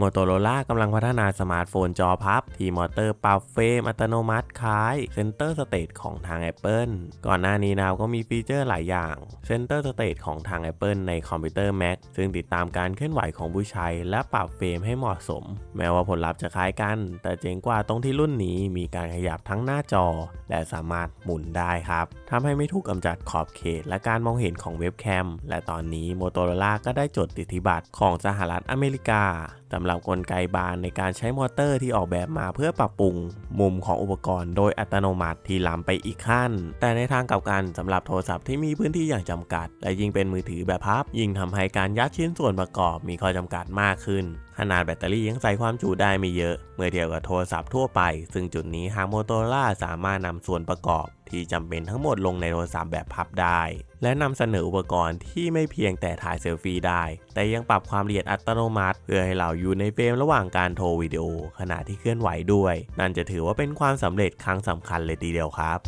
Motorola กำลังพัฒนาสมาร์ทโฟนจอพับ ที่มอเตอร์ปรับเฟรมอัตโนมัติคล้าย Center State ของทาง Apple ก่อนหน้านี้นะครับก็มีฟีเจอร์หลายอย่าง Center State ของทาง Apple ในคอมพิวเตอร์ Mac ซึ่งติดตามการเคลื่อนไหวของผู้ใช้ และปรับเฟรมให้เหมาะสม แม้ว่าผลลัพธ์จะคล้ายกัน แต่เจ๋งกว่าตรงที่รุ่นนี้มีการขยับทั้งหน้าจอ และสามารถหมุนได้ครับทำให้ไม่ถูกกำจัดขอบเขต และการมองเห็นของเว็บแคมและตอนนี้ Motorola ก็ได้จดสิธิบัตรของสหรัฐอเมริกาสำหรับกลไกบานในการใช้มอเตอร์ที่ออกแบบมาเพื่อปรับปรุง มุมของอุปกรณ์โดยอัตโนมัติที่ล้ำไปอีกขั้น แต่ในทางกลับกันสำหรับโทรศัพท์ที่มีพื้นที่อย่างจำกัด และยิ่งเป็นมือถือแบบพับ ยิ่งทำให้การยัดชิ้นส่วนประกอบมีข้อจำกัดมากขึ้น ขนาดแบตเตอรี่ยังใส่ความจุได้ไม่เยอะ เมื่อเทียบกับโทรศัพท์ทั่วไป ซึ่งจุดนี้ทางโมโตโรล่าสามารถนำส่วนประกอบที่จำเป็นทั้งหมดลงในโทรศัพท์แบบพับได้ และนำเสนออุปกรณ์ที่ไม่เพียงแต่ถ่ายเซลฟี่ได้ แต่ยังปรับความละเอียดอัตโนมัติ เพื่อให้เราอยู่ในเฟรมระหว่างการโทรวิดีโอขณะที่เคลื่อนไหวด้วย นั่นจะถือว่าเป็นความสำเร็จครั้งสำคัญเลยทีเดียวครับ